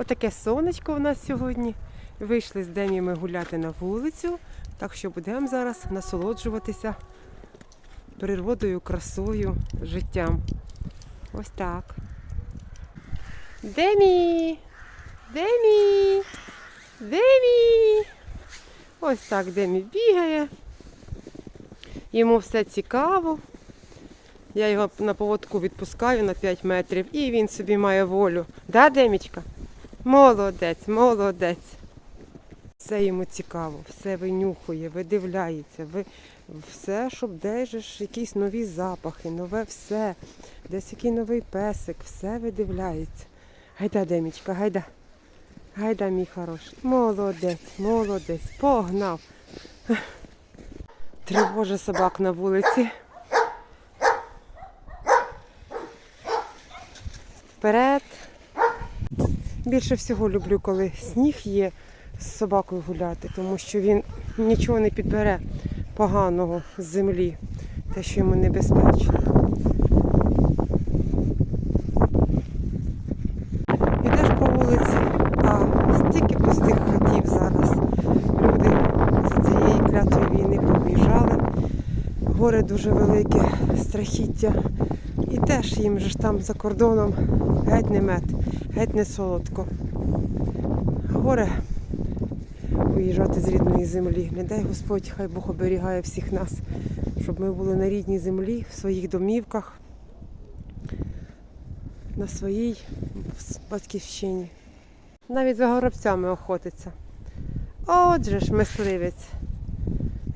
Отаке сонечко у нас сьогодні. Вийшли з Демі ми гуляти на вулицю, так що будемо зараз насолоджуватися природою, красою, життям. Ось так. Демі! Демі! Демі! Ось так Демі бігає. Йому все цікаво. Я його на поводку відпускаю на 5 метрів і він собі має волю. Да, Демічка? Молодець, молодець. Все йому цікаво, все винюхує, видивляється, ви... все, щоб десь ж якісь нові запахи, нове все, десь який новий песик, все видивляється. Гайда, Демічка, гайда. Гайда, мій хороший. Молодець, молодець, погнав. Тривоже собак на вулиці. Вперед. Більше всього люблю, коли сніг є з собакою гуляти, тому що він нічого не підбере поганого з землі, те, що йому небезпечно. Йдеш по вулиці, а стільки пустих хатів зараз. Люди з цієї клятої війни поїжджали. Горе дуже велике, страхіття. І теж їм же ж там за кордоном геть не мед, геть не солодко. Горе виїжджати з рідної землі. Не дай Господь, хай Бог оберігає всіх нас, щоб ми були на рідній землі, в своїх домівках, на своїй батьківщині. Навіть за горобцями охотиться. Отже ж, мисливець.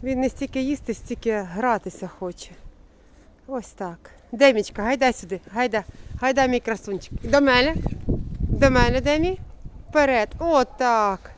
Він не стільки їсти, стільки гратися хоче. Ось так. Демічка, гайда сюди, гайда, гайда, мій красунчик. До мене. До мене, Демі. Вперед. Отак.